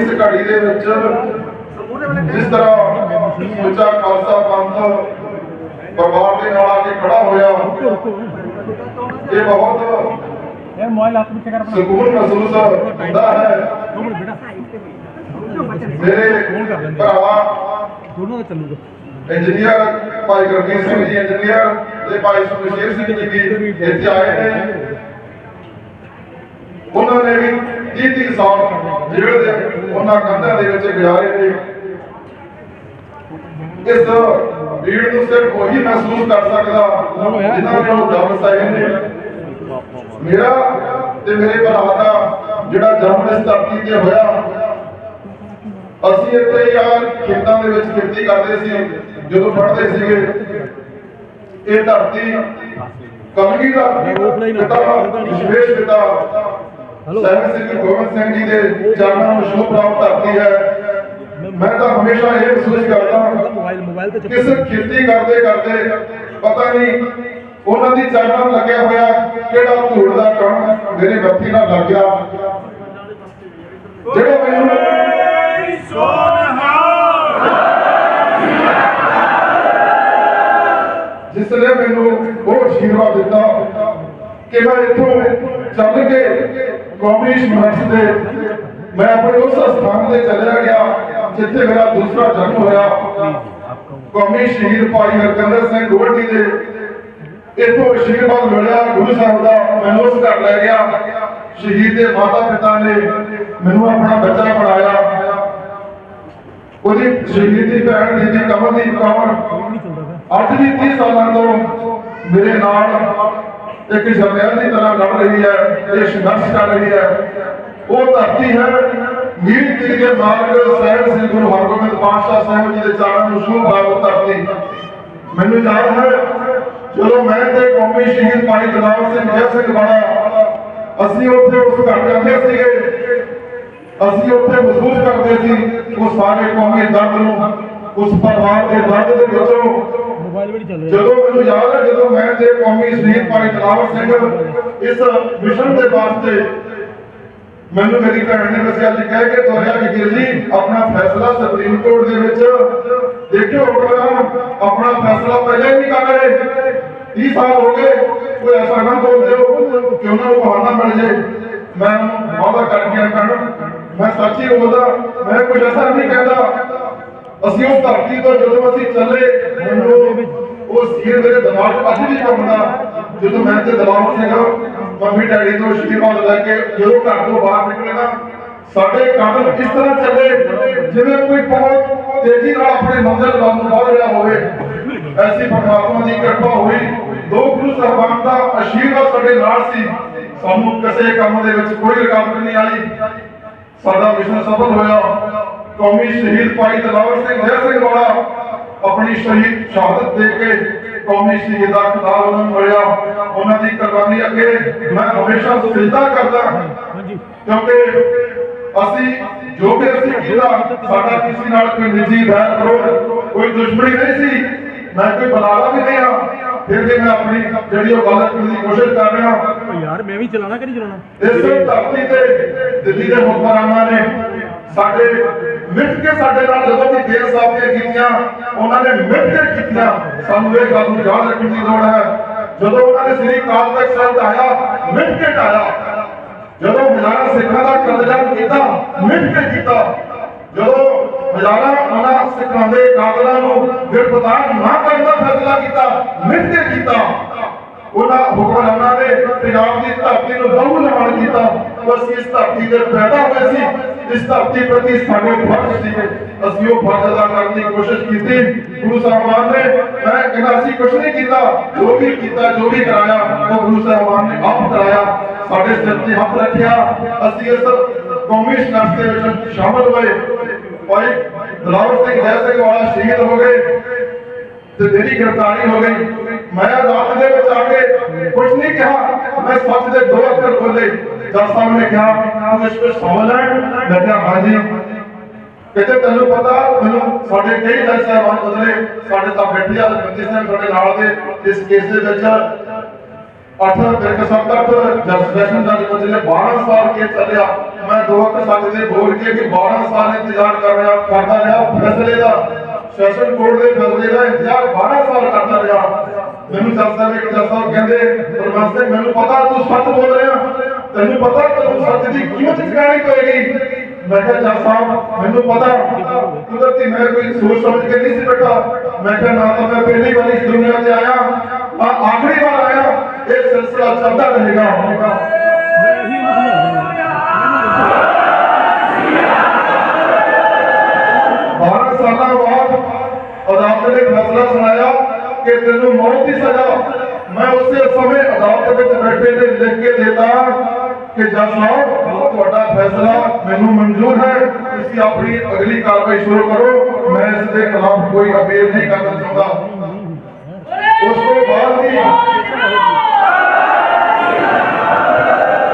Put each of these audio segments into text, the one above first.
ਇਸ ਘੜੀ ਦੇ ਵਿੱਚ। ਜਿਸ ਤਰ੍ਹਾਂ ਸੁੱਚਾ ਖਾਲਸਾ ਪੰਥ ਪਰਿਵਾਰ ਦੇ ਨਾਲ ਆ ਕੇ ਖੜਾ ਹੋਇਆ। ਇਹ ਬਹੁਤ ਇਹ ਮੋਬਾਈਲ ਹੱਥ ਵਿੱਚ ਕਰ ਸਕੂਨ ਮਹਿਸੂਸ ਹੁੰਦਾ ਹੈ। ਮੇਰੇ ਭਰਾਵਾ ਦੋਨੋਂ ਦਾ ਚੱਲੂਗਾ ਇੰਜੀਨੀਅਰ ਭਾਈ ਗੁਰਮੀਤ ਸਿੰਘ ਜੀ ਇੰਜੀਨੀਅਰ ਤੇ ਭਾਈ ਸੁਖਸ਼ੇਰ ਸਿੰਘ ਜੀ ਇੱਥੇ ਆਏ ਨੇ। ਉਹਨਾਂ ਨੇ ਵੀ 30 30 ਸਾਲ ਜੇਲ੍ਹ ਦੇ ਉਹਨਾਂ ਕੰਧਾਂ ਦੇ ਵਿੱਚ ਗੁਜ਼ਾਰੇ ਨੇ ਇਸ ਭੀੜ ਨੂੰ ਸਿਰਫ ਉਹੀ ਮਹਿਸੂਸ ਕਰ ਸਕਦਾ ਜਿਨ੍ਹਾਂ ਨੇ ਉਹ ਦਮ ਸਹੇ ਨੇ ਮੇਰਾ ਤੇ ਮੇਰੇ ਭਰਾ ਦਾ ਜਿਹੜਾ ਜਨਮ ਇਸ ਧਰਤੀ ਤੇ ਹੋਇਆ, ਅਸੀਂ ਇੱਥੇ ਯਾਰ ਖੇਤਾਂ ਦੇ ਵਿੱਚ ਖੇਤੀ ਕਰਦੇ ਸੀ, ਜਦੋਂ ਪੜ੍ਹਦੇ ਸੀਗੇ। ਇਹ ਧਰਤੀ ਕਮਗੀ ਦਾ ਪਿਤਾ ਵਿਸ਼ਵੇਸ਼ ਪਿਤਾ ਸਾਹਿਬ ਸਿੰਘ ਗੋਬਿੰਦ ਸਿੰਘ ਜੀ ਦੇ ਚਰਨਾਂ ਨੂੰ ਸ਼ੋਭ ਪ੍ਰਾਪਤ ਧਰਤੀ ਹੈ। ਮੈਂ ਤਾਂ ਹਮੇਸ਼ਾ ਇਹ ਮਹਿਸੂਸ ਕਰਦਾ ਮੋਬਾਈਲ ਮੋਬਾਈਲ ਤੇ ਕਿਸ ਖੇਤੀ ਕਰਦੇ ਕਰਦੇ ਪਤਾ ਨਹੀਂ ਉਹਨਾਂ ਦੀ ਚਰਨਾਂ ਨੂੰ ਲੱਗਿਆ ਹੋਇਆ ਕਿਹੜਾ ਧੂੜ ਦਾ ਕਣ ਮੇਰੇ ਬੱਤੀ ਨਾਲ ਲੱਗ ਗਿਆ। ਜਿਹੜਾ ਮੈਨੂੰ ਜਿਸ ਨੇ ਮੈਨੂੰ ਉਹ ਅਸ਼ੀਰਵਾਦ ਦਿੱਤਾ ਕਿ ਮੈਂ ਇੱਥੋਂ ਚੱਲ ਕੇ ਕੌਮੀ ਸਮਾਜ ਦੇ ਮੈਂ ਆਪਣੇ ਉਸ ਸਥਾਨ ਤੇ ਚਲਿਆ ਗਿਆ, ਜਿੱਥੇ ਮੇਰਾ ਦੂਸਰਾ ਜਨਮ ਹੋਇਆ। ਕੌਮੀ ਸ਼ਹੀਦ ਭਾਈ ਹਰਕੰਦਰ ਸਿੰਘ ਗੋਲਡੀ ਦੇ ਇੱਥੋਂ ਅਸ਼ੀਰਵਾਦ ਮਿਲਿਆ, ਗੁਰੂ ਸਾਹਿਬ ਦਾ ਮੈਨੂੰ ਉਸ ਘਰ ਲੈ ਗਿਆ। ਸ਼ਹੀਦ ਦੇ ਮਾਤਾ ਪਿਤਾ ਨੇ ਮੈਨੂੰ ਆਪਣਾ ਬੱਚਾ ਬਣਾਇਆ ਉਹਦੀ ਸ਼ਹੀਦ ਦੀ ਭੈਣ ਬੀਬੀ ਕਮਲਦੀਪ ਕੌਰ। ਅੱਜ ਵੀ 30 ਸਾਲਾਂ ਤੋਂ ਮੇਰੇ ਨਾਲ ਇੱਕ ਜਰਨੈਲ ਦੀ ਤਰ੍ਹਾਂ ਲੜ ਰਹੀ ਹੈ ਇਹ ਸੰਘਰਸ਼ ਕਰ ਰਹੀ ਹੈ। ਉਹ ਧਰਤੀ ਹੈ, ਮੀਰ ਪੀਰ ਦੇ ਮਾਰਗ ਸਾਹਿਬ ਸ੍ਰੀ ਗੁਰੂ ਹਰਗੋਬਿੰਦ ਪਾਤਸ਼ਾਹ ਸਾਹਿਬ ਜੀ ਦੇ ਚਰਨਾਂ ਨੂੰ ਛੂਹ ਬਾਬਤ ਧਰਤੀ। ਮੈਨੂੰ ਯਾਦ ਹੈ, ਜਦੋਂ ਮੈਂ ਤੇ ਕੌਮੀ ਸ਼ਹੀਦ ਭਾਈ ਦਲਾਵਰ ਸਿੰਘ ਜੈ ਸਿੰਘ ਵਾਲਾ, ਅਸੀਂ ਉੱਥੇ ਉਸ ਘਰ ਜਾਂਦੇ ਸੀਗੇ। ਅਸੀਂ ਉੱਥੇ ਮਹਿਸੂਸ ਕਰਦੇ ਸੀ ਉਹ ਸਾਰੇ ਕੌਮੀ ਦਰਦ ਨੂੰ, ਉਸ ਪਰਿਵਾਰ ਦੇ ਦਰਦ ਦੇ ਵਿੱਚ ਵੀ ਚੱਲ ਰਿਹਾ। ਜਦੋਂ ਮੈਨੂੰ ਯਾਦ ਹੈ ਜਦੋਂ ਮੈਂ ਤੇ ਕੌਮੀ ਸ਼ਹੀਦ ਭਾਈ ਤਲਾਵਰ ਸਿੰਘ ਇਸ ਮਿਸ਼ਨ ਦੇ ਵਾਸਤੇ ਮੈਨੂੰ ਮੇਰੀ ਭੈਣ ਨੇ ਵਸਿਆ ਅੱਜ ਕਹਿ ਕੇ ਤੋਰਿਆ ਕਿ ਵੀਰ ਜੀ ਆਪਣਾ ਫੈਸਲਾ ਸੁਪਰੀਮ ਕੋਰਟ ਦੇ ਵਿੱਚ ਦੇਖਿਓ ਪ੍ਰੋਗਰਾਮ ਆਪਣਾ ਫੈਸਲਾ ਪਹਿਲਾਂ ਹੀ ਕਰ ਰਹੇ। 30 ਸਾਲ ਹੋ ਗਏ ਕੋਈ ਐਸਾ ਨਾ ਬੋਲ ਦਿਓ ਕਿ ਉਹਨਾਂ ਨੂੰ ਬਹਾਨਾ ਮਿਲ ਜੇ। ਮੈਂ ਵਾਅਦਾ ਕਰ ਗਿਆ ਕਰਨ ਮੈਂ ਸੱਚੀ ਬੋਲਦਾ ਮੈਂ ਕੁਝ ਐਸਾ ਨਹੀਂ ਕਹਿੰਦਾ। ਅਸੀਂ ਉਸ ਧਰਤੀ ਤੋਂ ਜਦੋਂ ਅਸੀਂ ਚੱਲੇ ਮੈਨੂੰ ਉਹ ਸੀਰ ਮੇਰੇ ਦਿਮਾਗ 'ਚ ਅੱਜ ਵੀ ਘੁੰਮਦਾ ਜਦੋਂ ਮੈਂ ਤੇ ਦਲਾਵਰ ਸਿੰਘ ਮੰਮੀ ਡੈਡੀ ਤੋਂ ਆਸ਼ੀਰਵਾਦ ਲੈ ਕੇ ਜਦੋਂ ਘਰ ਤੋਂ ਬਾਹਰ ਨਿਕਲੇ ਨਾ, ਸਾਡੇ ਕਦਮ ਇਸ ਤਰ੍ਹਾਂ ਚੱਲੇ, ਜਿਵੇਂ ਕੋਈ ਬਹੁਤ ਤੇਜ਼ੀ ਨਾਲ ਆਪਣੇ ਮੰਜ਼ਿਲ ਵੱਲ ਨੂੰ ਵਧ ਰਿਹਾ ਹੋਵੇ। ਐਸੀ ਪਰਮਾਤਮਾ ਦੀ ਕਿਰਪਾ ਹੋਈ। ਦੋ ਗੁਰੂ ਸਾਹਿਬਾਨ ਦਾ ਆਸ਼ੀਰਵਾਦ ਸਾਡੇ ਨਾਲ ਸੀ। ਸਾਨੂੰ ਕਿਸੇ ਕੰਮ ਦੇ ਵਿੱਚ ਕੋਈ ਰੁਕਾਵਟ ਨਹੀਂ ਆਈ। ਸਾਡਾ ਮਿਸ਼ਨ ਸਫਲ ਹੋਇਆ। ਕੌਮੀ ਸ਼ਹੀਦ ਭਾਈ ਦਲਾਵਰ ਸਿੰਘ ਜੈ ਸਿੰਘ ਵਾਲਾ ਆਪਣੀ ਸ਼ਹੀਦ ਸ਼ਹਾਦਤ ਦੇ ਕੇ ਕੌਮੀ ਸ਼ਹੀਦ ਦਾ ਖਿਤਾਬ ਉਹਨਾਂ ਨੂੰ ਮਿਲਿਆ। ਉਹਨਾਂ ਦੀ ਕੁਰਬਾਨੀ ਅੱਗੇ ਮੈਂ ਹਮੇਸ਼ਾ ਸਜਦਾ ਕਰਦਾ ਕਿਉਂਕਿ ਅਸੀਂ ਜੋ ਵੀ ਅਸੀਂ ਕੀਤਾ ਸਾਡਾ ਕਿਸੇ ਨਾਲ ਕੋਈ ਨਿੱਜੀ ਵੈਰ ਵਿਰੋਧ ਕੋਈ ਦੁਸ਼ਮਣੀ ਨਹੀਂ ਸੀ। ਮੈਂ ਕੋਈ ਬਲਾਵਾ ਵੀ ਨਹੀਂ ਆ ਫਿਰ ਵੀ ਮੈਂ ਆਪਣੀ ਜਿਹੜੀ ਉਹ ਗੱਲ ਕਰਨ ਦੀ ਕੋਸ਼ਿਸ਼ ਕਰ ਰਿਹਾ ਯਾਰ ਮੈਂ ਵੀ ਚਲਾਣਾ ਕਿ ਨਹੀਂ ਚਲਾਣਾ ਇਸ ਧਰਤੀ ਤੇ ਦਿੱਲੀ ਦੇ ਹੁਕਮਰਾਨਾਂ ਨੇ ਸਾਡੇ ਮਿੱਟ ਕੇ ਸਾਡੇ ਨਾਲ ਜਦੋਂ ਵੀ ਬੇਇਨਸਾਫੀਆਂ ਕੀਤੀਆਂ, ਉਹਨਾਂ ਨੇ ਮਿੱਟ ਕੇ ਕੀਤੀਆਂ। ਸਾਨੂੰ ਇਹ ਗੱਲ ਨੂੰ ਯਾਦ ਰੱਖਣ ਦੀ ਲੋੜ ਹੈ। ਜਦੋਂ ਉਹਨਾਂ ਨੇ ਸ੍ਰੀ ਕਾਲ ਤਖਤ ਸਾਹਿਬ ਢਾਇਆ ਮਿੱਟ ਕੇ ਢਾਇਆ ਜਦੋਂ ਹਜ਼ਾਰਾਂ ਸਿੱਖਾਂ ਦਾ ਕਤਲੇਆਮ ਕੀਤਾ, ਮਿੱਟ ਕੇ ਕੀਤਾ। ਜਦੋਂ ਹਜ਼ਾਰਾਂ ਉਹਨਾਂ ਸਿੱਖਾਂ ਦੇ ਕਾਤਲਾਂ ਨੂੰ ਗ੍ਰਿਫਤਾਰ ਨਾ ਕਰਨ ਦਾ ਫੈਸਲਾ ਕੀਤਾ, ਮਿਟ ਕੇ ਕੀਤਾ। ਉਹਨਾਂ ਹੁਕਮਰਾਨਾਂ ਨੇ ਪੰਜਾਬ ਦੀ ਧਰਤੀ ਨੂੰ ਬਹੁ ਨਿਰਮਾਣ ਕੀਤਾ। ਉਹ ਅਸੀਂ ਇਸ ਧਰਤੀ ਤੇ ਪੈਦਾ ਹੋਏ ਸੀ। ਇਸ ਧਰਤੀ ਪ੍ਰਤੀ ਸਾਡੇ ਫਰਜ਼ ਸੀ ਅਸੀਂ ਉਹ ਫਰਜ਼ ਅਦਾ ਕਰਨ ਦੀ ਕੋਸ਼ਿਸ਼ ਕੀਤੀ। ਗੁਰੂ ਸਾਹਿਬਾਨ ਨੇ ਮੈਂ ਕਹਿੰਦਾ ਅਸੀਂ ਕੁਝ ਨਹੀਂ ਕੀਤਾ। ਜੋ ਵੀ ਕੀਤਾ, ਜੋ ਵੀ ਕਰਾਇਆ, ਉਹ ਗੁਰੂ ਸਾਹਿਬਾਨ ਨੇ ਆਪ ਕਰਾਇਆ। ਸਾਡੇ ਸਿਰ ਤੇ ਹੱਥ ਰੱਖਿਆ। ਅਸੀਂ ਇਸ ਕੌਮੀ ਸੰਘਰਸ਼ ਦੇ ਵਿੱਚ ਸ਼ਾਮਲ ਹੋਏ। ਭਾਈ ਦਲਾਵਰ ਸਿੰਘ, ਜੈ ਸਿੰਘ ਵਾਲਾ ਸ਼ਹੀਦ ਹੋ ਗਏ। ਤੇ ਮੇਰੀ ਗ੍ਰਿਫਤਾਰੀ ਹੋ ਗਈ ਮੈਂ ਅਦਾਲਤ ਦੇ ਵਿੱਚ ਆ ਕੇ ਕੁਝ ਨਹੀਂ ਕਿਹਾ ਮੈਂ ਸੱਚ ਦੇ ਦੋ ਅੱਖਰ ਬੋਲੇ ਜੱਜ ਸਾਹਿਬ ਨੇ ਕਿਹਾ ਤੂੰ ਇਸ ਵਿੱਚ ਸ਼ਾਮਲ ਹੈ ਮੈਂ ਕਿਹਾ ਹਾਂਜੀ ਕਿਤੇ ਤੈਨੂੰ ਪਤਾ ਮੈਨੂੰ ਸਾਡੇ ਕਈ ਜੱਜ ਸਾਹਿਬਾਨ ਬਦਲੇ ਸਾਡੇ ਤਾਂ ਬੈਠੇ ਆ ਬੰਦੀ ਸਿੰਘ ਸਾਡੇ ਨਾਲ ਦੇ ਇਸ ਕੇਸ ਦੇ ਵਿੱਚ ਅੱਠ ਕਰਕੇ ਸੱਤ ਅੱਠ ਜਸ ਸੈਸ਼ਨ ਦਾ ਜਦੋਂ ਜਿਹਨੇ 12 ਸਾਲ ਕੇ ਚੱਲਿਆ। ਮੈਂ ਦੋ ਅੱਖ ਸੱਚ ਦੇ ਬੋਲ ਕੇ ਕਿ 12 ਸਾਲ ਇੰਤਜ਼ਾਰ ਕਰ ਰਿਹਾ, ਕਰਦਾ ਰਿਹਾ, ਫੈਸਲੇ ਦਾ। ਸੈਸ਼ਨ ਕੋਰਟ ਦੇ ਫੈਸਲੇ ਦਾ ਇੰਤਜ਼ਾਰ 12 ਸਾਲ ਕਰਦਾ ਰਿਹਾ। ਮੈਨੂੰ ਜੱਜ ਸਾਹਿਬ ਇੱਕ ਜੱਜ ਸਾਹਿਬ ਕਹਿੰਦੇ ਪ੍ਰਵਾਸ ਸਿੰਘ ਮੈਨੂੰ ਪਤਾ ਤੂੰ ਸੱਚ ਬੋਲ ਰਿਹਾ। ਤੈਨੂੰ ਪਤਾ ਤੈਨੂੰ ਸੱਚ ਦੀ ਕੀਮਤ ਚੁਕਾਣੀ ਪਏਗੀ। ਮੈਂ ਕਿਹਾ ਜੱਜ ਸਾਹਿਬ, ਮੈਨੂੰ ਪਤਾ। ਕੁਦਰਤੀ ਮੈਂ ਕੋਈ ਸੋਚ ਸਮਝ ਕੇ ਨਹੀਂ ਸੀ ਬੈਠਾ। ਮੈਂ ਕਿਹਾ, ਨਾ ਤਾਂ ਮੈਂ ਪਹਿਲੀ ਵਾਰੀ ਇਸ ਦੁਨੀਆ 'ਚ ਆਇਆ। ਆ ਆਖਰੀ ਵਾਰ ਆਇਆ। ਇਹ ਸਿਲਸਿਲਾ ਚੱਲਦਾ ਰਹੇਗਾ। ਹੋਵੇਗਾ ਅਦਾਲਤ ਨੇ ਫੈਸਲਾ ਸੁਣਾਇਆ ਕਿ ਤੈਨੂੰ ਮੌਤ ਦੀ ਸਜ਼ਾ ਮੈਂ ਉਸੇ ਸਮੇਂ ਅਦਾਲਤ ਵਿੱਚ ਬੈਠੇ ਤੇ ਲਿਖ ਕੇ ਦੇਤਾ ਕਿ ਜੱਜ ਸਾਹਿਬ ਤੁਹਾਡਾ ਫੈਸਲਾ ਮੈਨੂੰ ਮਨਜ਼ੂਰ ਹੈ ਤੁਸੀਂ ਆਪਣੀ ਅਗਲੀ ਕਾਰਵਾਈ ਸ਼ੁਰੂ ਕਰੋ ਮੈਂ ਇਸ ਦੇ ਖਿਲਾਫ ਕੋਈ ਅਪੀਲ ਨਹੀਂ ਕਰਨਾ ਚਾਹੁੰਦਾ ਉਸ ਤੋਂ ਬਾਅਦ ਵੀ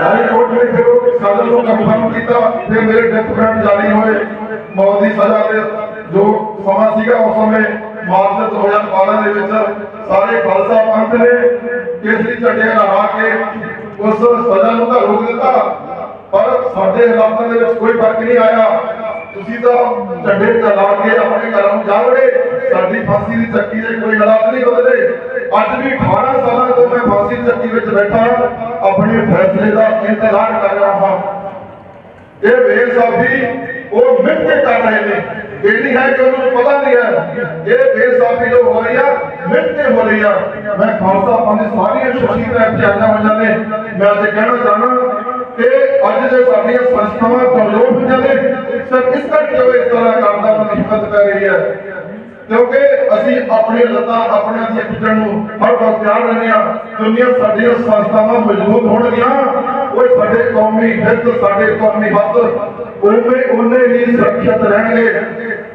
ਹਾਈ ਕੋਰਟ ਨੇ ਫਿਰ ਉਹ ਸਜ਼ਾ ਨੂੰ ਕੰਫਰਮ ਕੀਤਾ ਫਿਰ ਮੇਰੇ ਡੈਥ ਵਾਰੰਟ ਜਾਰੀ ਹੋਏ ਮੌਤ ਦੀ ਸਜ਼ਾ ਦੇ ਜੋ ਸਮਾਂ ਸੀਗਾ ਉਸ ਸਮੇਂ ਮਾਰਚ 2012 ਦੇ ਵਿੱਚ ਸਾਰੇ ਖਾਲਸਾ ਪੰਥ ਨੇ ਕੇਸਰੀ ਝੰਡੇ ਲਹਿਰਾ ਕੇ ਉਸ ਸਜ਼ਾ ਨੂੰ ਤਾਂ ਰੋਕ ਦਿੱਤਾ। ਪਰ ਸਾਡੇ ਹਾਲਾਤਾਂ ਦੇ ਵਿੱਚ ਕੋਈ ਫ਼ਰਕ ਨਹੀਂ ਆਇਆ। ਤੁਸੀਂ ਤਾਂ ਝੰਡੇ ਚਲਾ ਕੇ ਆਪਣੇ ਘਰਾਂ ਨੂੰ ਜਾ ਸਾਡੀ ਫਾਂਸੀ ਦੀ ਚੱਕੀ ਦੇ ਕੋਈ ਹਾਲਾਤ ਨਹੀਂ ਬਦਲੇ। ਅੱਜ ਵੀ 18 ਸਾਲਾਂ ਤੋਂ ਮੈਂ ਫਾਂਸੀ ਦੀ ਚੱਕੀ ਵਿੱਚ ਬੈਠਾ। ਆਪਣੇ ਫੈਸਲੇ ਦਾ ਇੰਤਜ਼ਾਰ ਕਰ ਰਿਹਾ ਹਾਂ। ਇਹ ਬੇਇਨਸਾਫੀ ਉਹ ਮਿਟ ਕੇ ਕਰ ਰਹੇ ਨੇ। ਇਹ ਨਹੀਂ ਹੈ ਕਿ ਉਹਨਾਂ ਪਤਾ ਨਹੀਂ ਹੈ। ਇਹ ਬੇਇਨਸਾਫੀ ਜੋ ਹੋ ਰਹੀ ਆ ਮਿਟ ਕੇ ਹੋ ਰਹੀ ਆ। ਮੈਂ ਖਾਲਸਾ ਪੰਥ ਸਾਰੀਆਂ ਸ਼ਖਸੀਅਤਾਂ ਇੱਥੇ ਆਈਆਂ ਹੋਈਆਂ ਨੇ ਮੈਂ ਅੱਜ ਕਹਿਣਾ ਚਾਹਨਾ ਕਿ ਅੱਜ ਜੇ ਸਾਡੀਆਂ ਸੰਸਥਾਵਾਂ ਕਮਜ਼ੋਰ ਹੋਈਆਂ ਨੇ ਸਿਰ, ਇਸ ਕਰਕੇ ਉਹ ਇਸ ਤਰ੍ਹਾਂ ਕਰਦਾ ਮੁਸੀਬਤ ਪੈ ਰਹੀ ਹੈ? ਕਿਉਂਕਿ ਅਸੀਂ ਆਪਣੀਆਂ ਲੱਤਾਂ ਆਪਣੀਆਂ ਦੀਆਂ ਪਿੱਛਣ ਨੂੰ ਹਰ ਵਕਤ ਤਿਆਰ ਰਹਿੰਦੇ ਹਾਂ। ਦੁਨੀਆ ਸਾਡੀਆਂ ਸੰਸਥਾਵਾਂ ਮਜ਼ਬੂਤ ਹੋਣਗੀਆਂ। ਉਹ ਸਾਡੇ ਕੌਮੀ ਹਿੱਤ, ਸਾਡੇ ਕੌਮੀ ਹੱਕ ਉਹਨੇ ਉਹਨੇ ਹੀ ਸੁਰੱਖਿਅਤ ਰਹਿਣਗੇ।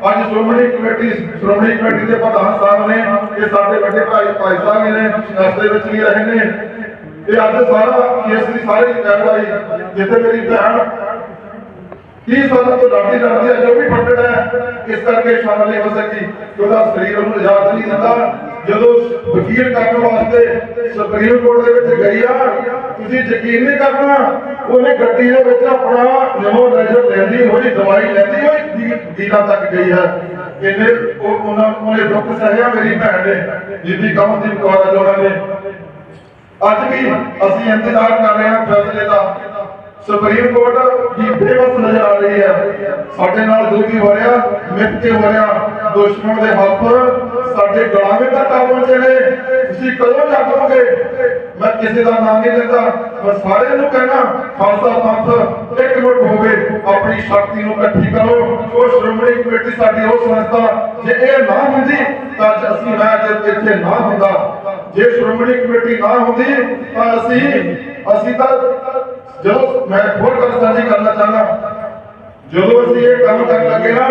ਅੱਜ ਸ਼੍ਰੋਮਣੀ ਕਮੇਟੀ ਸ਼੍ਰੋਮਣੀ ਕਮੇਟੀ ਦੇ ਪ੍ਰਧਾਨ ਸਾਹਿਬ ਨੇ ਇਹ ਸਾਡੇ ਵੱਡੇ ਭਾਈ ਭਾਈ ਸਾਹਿਬ ਨੇ ਨਸਦੇ ਵਿੱਚ ਵੀ ਰਹੇ ਨੇ। ਇਹ ਅੱਜ ਸਾਰਾ ਕੇਸ ਦੀ ਸਾਰੀ ਕਾਰਵਾਈ, ਜਿੱਥੇ ਮੇਰੀ ਭੈਣ 30 ਸਾਲਾਂ ਤੋਂ ਲੜਦੀ ਲੜਦੀ ਹੈ ਜੋ ਵੀ ਫੱਟੜ ਹੈ, ਇਸ ਕਰਕੇ ਸ਼ਾਮਲ ਨਹੀਂ ਹੋ ਸਕੀ ਕਿ ਉਹਦਾ ਸਰੀਰ ਉਹਨੂੰ ਇਜਾਜ਼ਤ ਨਹੀਂ ਦਿੰਦਾ। ਜਦੋਂ ਵਕੀਲ ਕਰਨ ਵਾਸਤੇ ਸੁਪਰੀਮ ਕੋਰਟ ਦੇ ਵਿੱਚ ਗਈ ਆ, ਤੁਸੀਂ ਯਕੀਨ ਨਹੀਂ ਕਰਨਾ, ਉਹਨੇ ਗੱਡੀ ਦੇ ਵਿੱਚ ਆਪਣਾ ਨਮੋ ਨਜ਼ਰ ਲੈਂਦੀ ਹੋਈ, ਦਵਾਈ ਲੈਂਦੀ ਹੋਈ ਦੀਨਾ ਤੱਕ ਗਈ ਹੈ। ਇਹਨੇ ਉਹ ਉਹਨਾਂ ਉਹਨੇ ਦੁੱਖ ਸਹਿਆ, ਮੇਰੀ ਭੈਣ ਨੇ ਬੀਬੀ ਕਮਲਦੀਪ ਕੌਰ ਆ ਨੇ। ਅੱਜ ਵੀ ਅਸੀਂ ਇੰਤਜ਼ਾਰ ਕਰ ਰਹੇ ਹਾਂ ਫੈਸਲੇ ਦਾ। ਸੁਪਰੀਮ ਕੋਰਟ ਦੀ ਬੇਵਸ ਨਜ਼ਰ ਆ ਰਹੀ ਹੈ। ਸਾਡੇ ਨਾਲ ਜੋ ਵੀ ਹੋ ਰਿਹਾ, ਮਿੱਥ ਕੇ ਹੋ ਰਿਹਾ, ਦੁਸ਼ਮਣ ਦੇ ਹੱਥ ਸਾਡੇ ਗੁਲਾਮੇ ਤੱਕ ਆ ਪਹੁੰਚੇ ਨੇ ਤੁਸੀਂ ਕਦੋਂ ਜਾਗੋਗੇ ਮੈਂ ਕਿਸੇ ਦਾ ਨਾਮ ਨਹੀਂ ਲੈਂਦਾ ਮੈਂ ਸਾਰਿਆਂ ਨੂੰ ਕਹਿਣਾ, ਖਾਲਸਾ ਪੰਥ ਇੱਕ ਹੋਵੇ, ਆਪਣੀ ਸ਼ਕਤੀ ਨੂੰ ਇਕੱਠੀ ਕਰੋ। ਉਹ ਸ਼੍ਰੋਮਣੀ ਕਮੇਟੀ ਸਾਡੀ, ਉਹ ਸੰਸਥਾ, ਜੇ ਇਹ ਨਾ ਹੁੰਦੀ, ਤਾਂ ਅਸੀਂ ਮੈਂ ਅੱਜ ਇੱਥੇ ਨਾ ਹੁੰਦਾ, ਜੇ ਸ਼੍ਰੋਮਣੀ ਕਮੇਟੀ ਨਾ ਹੁੰਦੀ, ਤਾਂ ਅਸੀਂ ਅਸੀਂ ਤਾਂ ਜਦੋਂ ਮੈਂ ਹੋਰ ਗੱਲ ਸਾਂਝੀ ਕਰਨਾ ਚਾਹੁੰਦਾ, ਜਦੋਂ ਅਸੀਂ ਇਹ ਕੰਮ ਕਰਨ ਲੱਗੇ ਨਾ,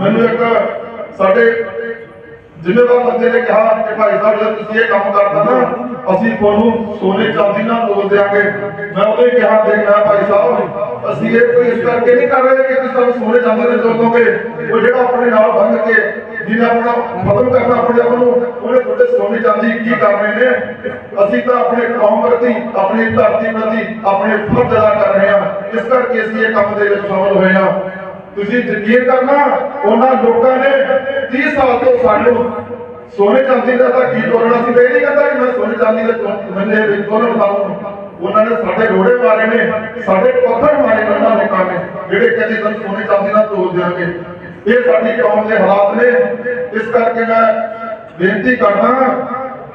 ਮੈਨੂੰ ਇੱਕ ਸਾਡੇ ਜ਼ਿੰਮੇਵਾਰ ਬੰਦੇ ਨੇ ਕਿਹਾ ਕਿ ਭਾਈ ਸਾਹਿਬ, ਜਦ ਤੁਸੀਂ ਇਹ ਕੰਮ ਕਰਦਾ ਨਾ, ਅਸੀਂ ਤੁਹਾਨੂੰ ਸੋਨੇ ਚਾਂਦੀ ਨਾਲ ਤੋਲ ਦਿਆਂਗੇ। ਮੈਂ ਉਹਦੇ ਕਿਹਾ ਦੇਖਣਾ ਭਾਈ ਸਾਹਿਬ, ਅਸੀਂ ਇਹ ਕੋਈ ਇਸ ਕਰਕੇ ਨਹੀਂ ਕਰ ਰਹੇ ਕਿ ਤੁਸੀਂ ਸਾਨੂੰ ਸੋਨੇ ਚਾਂਦੀ ਨਾਲ ਤੋਲ ਉਹ ਜਿਹੜਾ ਆਪਣੇ ਨਾਲ ਬੰਧ ਕੇ ਜਿਹਨੇ ਆਪਣਾ ਖਤਮ ਕਰਨਾ ਆਪਣੇ ਆਪ ਨੂੰ, ਉਹਨੇ ਤੁਹਾਡੇ ਸੋਨੇ ਚਾਂਦੀ ਕੀ ਕਰ ਰਹੇ ਨੇ? ਅਸੀਂ ਤਾਂ ਆਪਣੇ ਕੌਮ ਪ੍ਰਤੀ, ਆਪਣੀ ਧਰਤੀ ਪ੍ਰਤੀ, ਆਪਣੇ ਫਰਜ਼ ਅਦਾ ਕਰ ਰਹੇ ਹਾਂ। ਇਸ ਕਰਕੇ ਅਸੀਂ ਇਹ ਕੰਮ ਦੇ ਵਿੱਚ ਸ਼ਾਮਲ ਹੋਏ ਹਾਂ। ਤੁਸੀਂ ਯਕੀਨ ਕਰਨਾ, ਉਹਨਾਂ ਲੋਕਾਂ ਨੇ 30 ਸਾਲ ਤੋਂ ਸਾਨੂੰ ਸੋਨੇ ਚਾਂਦੀ ਦਾ ਤਾਂ ਕੀ ਤੋਲਣਾ ਸੀ? ਮੈਂ ਇਹ ਨਹੀਂ ਕਹਿੰਦਾ ਕਿ ਮੈਂ ਸੋਨੇ ਚਾਂਦੀ ਦੇ ਤੋਂ- ਮੰਨੇ ਵਿੱਚ ਤੋਲਣ ਸਾਨੂੰ ਉਹਨਾਂ ਨੇ ਸਾਡੇ ਰੋੜੇ ਮਾਰੇ ਨੇ, ਸਾਡੇ ਪੱਥਰ ਮਾਰੇ ਨੇ ਉਹਨਾਂ ਲੋਕਾਂ ਨੇ, ਜਿਹੜੇ ਕਹਿੰਦੇ ਤੁਹਾਨੂੰ ਸੋਨੇ ਚਾਂਦੀ ਨਾਲ ਤੋਲ ਦਿਆਂਗੇ ਇਹ ਸਾਡੀ ਕੌਮ ਦੇ ਹਾਲਾਤ ਨੇ। ਇਸ ਕਰਕੇ ਮੈਂ ਬੇਨਤੀ ਕਰਦਾ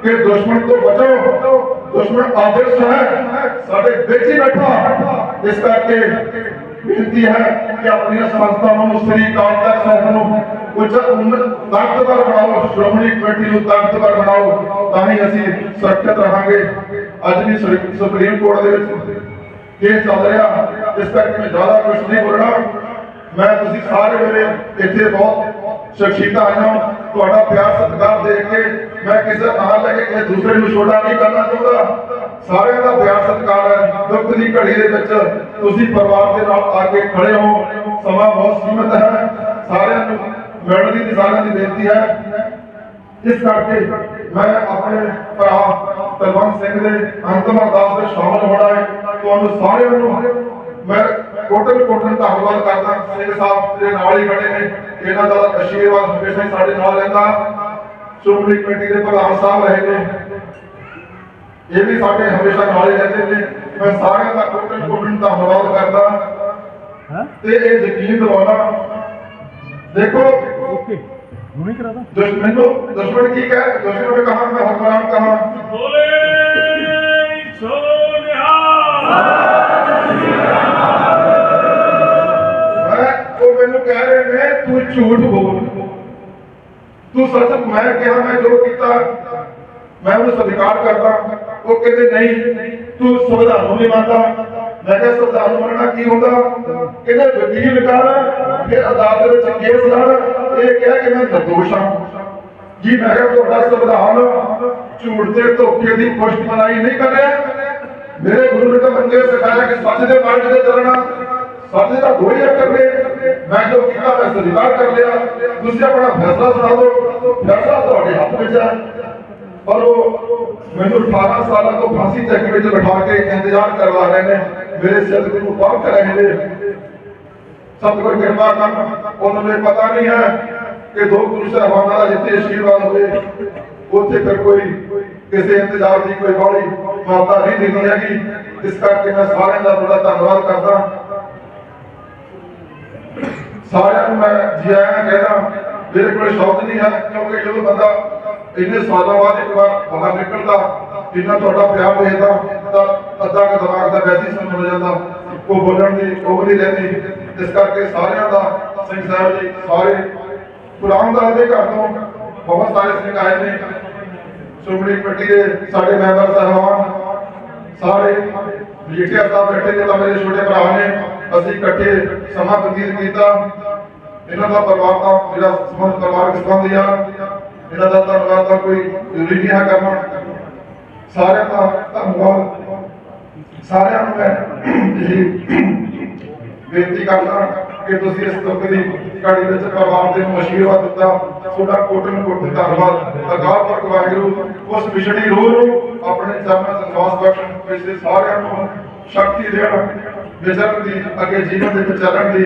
ਕਿ ਦੁਸ਼ਮਣ ਤੋਂ ਬਚੋ। ਦੁਸ਼ਮਣ ਆਦਰਸ਼ ਹੈ। ਸਾਡੇ ਵਿੱਚ ਹੀ ਬੈਠਾ। ਇਸ ਕਰਕੇ ਬੇਨਤੀ ਹੈ ਕਿ ਆਪਣੀਆਂ ਸੰਸਥਾਵਾਂ ਨੂੰ, ਸ੍ਰੀ ਅਕਾਲ ਤਖਤ ਸਾਹਿਬ ਨੂੰ ਉੱਚ ਤਾਕਤਵਰ ਬਣਾਓ, ਸ਼੍ਰੋਮਣੀ ਕਮੇਟੀ ਨੂੰ ਤਾਕਤਵਰ ਬਣਾਓ, ਤਾਂ ਹੀ ਅਸੀਂ ਸੁਰੱਖਿਅਤ ਰਹਾਂਗੇ। ਅੱਜ ਵੀ ਸੁਰ- ਸੁਪਰੀਮ ਕੋਰਟ ਦੇ ਵਿੱਚ ਕੇਸ ਚੱਲ ਰਿਹਾ, ਇਸ ਕਰਕੇ ਮੈਂ ਜ਼ਿਆਦਾ ਕੁਝ ਨਹੀਂ ਬੋਲਣਾ। ਮੈਂ ਤੁਸੀਂ ਸਾਰੇ ਮੇਰੇ ਇੱਥੇ ਬਹੁਤ ਸ਼ਖਸੀਅਤਾਂ ਆਈਆਂ ਤੁਹਾਡਾ ਪਿਆਰ ਸਤਿਕਾਰ ਦੇਖ ਕੇ ਮੈਂ ਕਿਸੇ ਨਾਂ ਲੈ ਕੇ ਕਿਸੇ ਦੂਸਰੇ ਨੂੰ ਛੋਟਾ ਨਹੀਂ ਕਰਨਾ ਚਾਹੁੰਦਾ। ਸਾਰਿਆਂ ਦਾ ਪਿਆਰ ਸਤਿਕਾਰ ਹੈ। ਦੁੱਖ ਦੀ ਘੜੀ ਦੇ ਵਿੱਚ ਤੁਸੀਂ ਪਰਿਵਾਰ ਦੇ ਨਾਲ ਆ ਕੇ ਖੜੇ ਹੋ। ਸਮਾਂ ਬਹੁਤ ਸੀਮਤ ਹੈ। ਸਾਰਿਆਂ ਨੂੰ ਮਿਲਣ ਦੀ ਸਾਰਿਆਂ ਦੀ ਬੇਨਤੀ ਹੈ। ਇਸ ਕਰਕੇ ਮੈਂ ਆਪਣੇ ਭਰਾ ਤਲਵੰਤ ਸਿੰਘ ਦੇ ਅੰਤਮ ਅਰਦਾਸ ਵਿੱਚ ਸ਼ਾਮਲ ਹੋਣਾ ਹੈ। ਤੁਹਾਨੂੰ ਸਾਰਿਆਂ ਨੂੰ ਮੈਂ ਕੋਟਨ ਕੋਟਨ ਧੰਨਵਾਦ ਕਰਦਾ। ਸਿੰਘ ਸਾਹਿਬ ਜਿਹੜੇ ਨਾਲ ਹੀ ਖੜੇ ਨੇ। ਇਹਨਾਂ ਦਾ ਆਸ਼ੀਰਵਾਦ ਹਮੇਸ਼ਾ ਸਾਡੇ ਨਾਲ ਰਹਿੰਦਾ। ਸ਼੍ਰੋਮਣੀ ਕਮੇਟੀ ਦੇ ਪ੍ਰਧਾਨ ਸਾਹਿਬ ਰਹੇ ਨੇ। ਇਹ ਵੀ ਸਾਡੇ ਹਮੇਸ਼ਾ ਨਾਲ ਹੀ ਰਹਿੰਦੇ ਨੇ। ਮੈਂ ਸਾਰਿਆਂ ਦਾ ਕੋਟਨ ਕੋਟਨ ਧੰਨਵਾਦ ਕਰਦਾ। ਤੇ ਇਹ ਯਕੀਨ ਦਿਵਾਉਣਾ। ਦੇਖੋ ਓਕੇ ਹੁਣੇ ਕਰਾ ਦਾ। ਦੁਸ਼ਮਣ ਨੂੰ ਦੁਸ਼ਮਣ ਕੀ ਕਹੇ ਦੁਸ਼ਮਣ ਨੂੰ ਕਹਾਂ ਮੈਂ ਹਕਮਰਾਨ ਕਹਾਂ। ਬੋਲੇ ਸੋਨਿਹਾ ਉਹ ਮੈਨੂੰ ਕਹਿ ਰਹੇ ਨੇ ਤੂੰ ਝੂਠ ਬੋਲ। ਤੂੰ ਸੱਚ ਮੈਂ ਕਿਹਾ ਮੈਂ ਜੋ ਕੀਤਾ ਮੈਂ ਉਹਨੂੰ ਸਵੀਕਾਰ ਕਰਦਾ। ਉਹ ਕਹਿੰਦੇ, ਨਹੀਂ, ਤੂੰ ਸੰਵਿਧਾਨ ਨੂੰ ਨਹੀਂ ਮੰਨਦਾ। ਮੈਂ ਕਿਹਾ ਸੰਵਿਧਾਨ ਨੂੰ ਮੰਨਣਾ ਕੀ ਹੁੰਦਾ? ਕਹਿੰਦੇ, ਵਕੀਲ ਕਰ, ਫਿਰ ਅਦਾਲਤ ਦੇ ਵਿੱਚ ਕੇਸ ਲੜ। ਇਹ ਕਹਿ ਕਿ ਮੈਂ ਨਿਰਦੋਸ਼ ਹਾਂ। ਜੀ, ਮੈਂ ਕਿਹਾ, ਤੁਹਾਡਾ ਸੰਵਿਧਾਨ ਝੂਠ ਤੇ ਧੋਖੇ ਦੀ ਪੁਸ਼ਟ ਬਣਾਈ ਨਹੀਂ ਕਰ ਮੇਰੇ ਗੁਰੂ ਨੇ ਤਾਂ ਬੰਦੇ ਸਿਖਾਇਆ ਕਿ ਸੱਚ ਦੇ ਮਾਰਗ ਤੇ ਚੱਲਣਾ। ਸੱਚ ਦਾ ਦੋਈ ਅੱਖਰ ਨੇ ਮੈਂ ਜੋ ਕੀਤਾ, ਮੈਂ ਸਵੀਕਾਰ ਕਰ ਲਿਆ। ਤੁਸੀਂ ਆਪਣਾ ਫੈਸਲਾ ਸੁਣਾ ਦਿਓ। ਫੈਸਲਾ ਤੁਹਾਡੇ ਹੱਥ ਵਿੱਚ ਹੈ। ਪਰ ਉਹ ਮੈਨੂੰ 18 ਸਾਲਾਂ ਤੋਂ ਫਾਂਸੀ ਚੱਕ ਵਿੱਚ ਬਿਠਾ ਕੇ ਇੰਤਜ਼ਾਰ ਕਰਵਾ ਰਹੇ ਨੇ, ਮੇਰੇ ਸਿਰ ਨੂੰ ਬਾਹਰ ਕਰ ਰਹੇ ਨੇ ਸਤਿਗੁਰ ਕਿਰਪਾ ਕਰਨ, ਉਹਨਾਂ ਨੂੰ ਪਤਾ ਨਹੀਂ ਹੈ ਕਿ ਦੋ ਗੁਰੂ ਸਾਹਿਬਾਨਾਂ ਦਾ ਜਿੱਥੇ ਆਸ਼ੀਰਵਾਦ ਹੋਵੇ, ਉੱਥੇ ਫਿਰ ਕੋਈ ਕਿਸੇ ਇੰਤਜ਼ਾਰ ਦੀ ਕੋਈ ਬੜੀ ਮਾਤਾ ਨਹੀਂ ਦਿੰਦੀ ਹੈਗੀ। ਇਸ ਕਰਕੇ ਮੈਂ ਸਾਰਿਆਂ ਦਾ ਬੜਾ ਧੰਨਵਾਦ ਕਰਦਾ। ਸਾਰਿਆਂ ਨੂੰ ਮੈਂ ਜੀ ਆਇਆਂ ਕਹਿੰਦਾ, ਮੇਰੇ ਕੋਲ ਸ਼ੌਕ ਨਹੀਂ ਹੈ, ਕਿਉਂਕਿ ਜਦੋਂ ਬੰਦਾ ਇੰਨੇ ਸਾਲਾਂ ਬਾਅਦ ਇੱਕ ਵਾਰ ਬਾਹਰ ਨਿਕਲਦਾ ਜਿੰਨਾ ਤੁਹਾਡਾ ਪਿਆਰ ਹੋਏਗਾ ਤਾਂ ਅੱਧਾ ਕੁ ਦਿਮਾਗ ਦਾ ਵੈਸੇ ਹੀ ਸਮਝ ਜਾਂਦਾ। ਉਹ ਬੋਲਣ ਦੀ ਉਹ ਨਹੀਂ ਰਹਿੰਦੀ। ਇਸ ਕਰਕੇ ਸਾਰਿਆਂ ਦਾ, ਸਿੰਘ ਸਾਹਿਬ ਜੀ, ਸਾਰੇ ਗੁਲਾਮ ਦਾ ਦੇ ਘਰ ਤੋਂ ਬਹੁਤ ਸਾਰੇ ਸਿੰਘ ਆਏ ਨੇ। ਸ਼੍ਰੋਮਣੀ ਕਮੇਟੀ ਦੇ ਸਾਡੇ ਮੈਂਬਰ, ਸਾਹਿਬਾਨ, ਸਾਰੇ ਮਜੀਠੀਆ ਸਾਹਿਬ ਬੈਠੇ ਨੇ, ਤਾਂ ਮੇਰੇ ਛੋਟੇ ਭਰਾ ਨੇ। ਅਸੀਂ ਇਕੱਠੇ ਸਮਾਂ ਬਤੀਤ ਕੀਤਾ। ਇਹਨਾਂ ਦਾ ਪਰਿਵਾਰ ਦਾ ਜਿਹੜਾ ਸੰਬੰਧ ਪਰਿਵਾਰਕ ਸੰਬੰਧ ਆ। ਇਹਨਾਂ ਦਾ ਧੰਨਵਾਦ ਤਾਂ ਕੋਈ ਜ਼ਰੂਰੀ ਨਹੀਂ ਹੈ ਕਰਨਾ ਸਾਰਿਆਂ ਦਾ ਧੰਨਵਾਦ। ਸਾਰਿਆਂ ਨੂੰ ਮੈਂ ਬੇਨਤੀ ਕਰਦਾ ਕਿ ਤੁਸੀਂ ਇਸ ਦੁੱਖ ਦੀ ਘੜੀ ਵਿੱਚ ਪਰਿਵਾਰ ਦੇ ਨੂੰ ਆਸ਼ੀਰਵਾਦ ਦਿੱਤਾ। ਤੁਹਾਡਾ ਕੋਟਨ ਕੋਟਨ ਧੰਨਵਾਦ। ਅਕਾਲ ਪੁਰਖ ਵਾਹਿਗੁਰੂ, ਉਸ ਵਿਛੜੀ ਰੂਹ ਨੂੰ ਆਪਣੇ ਚਰਨਾਂ 'ਚ ਬਖਸ਼ਣ ਪਿਛਲੇ ਸਾਰਿਆਂ ਨੂੰ ਸ਼ਕਤੀ ਦੇਣ, ਵਿਚਰਨ ਦੀ, ਅੱਗੇ ਜੀਵਨ ਦੇ ਵਿੱਚ ਦੀ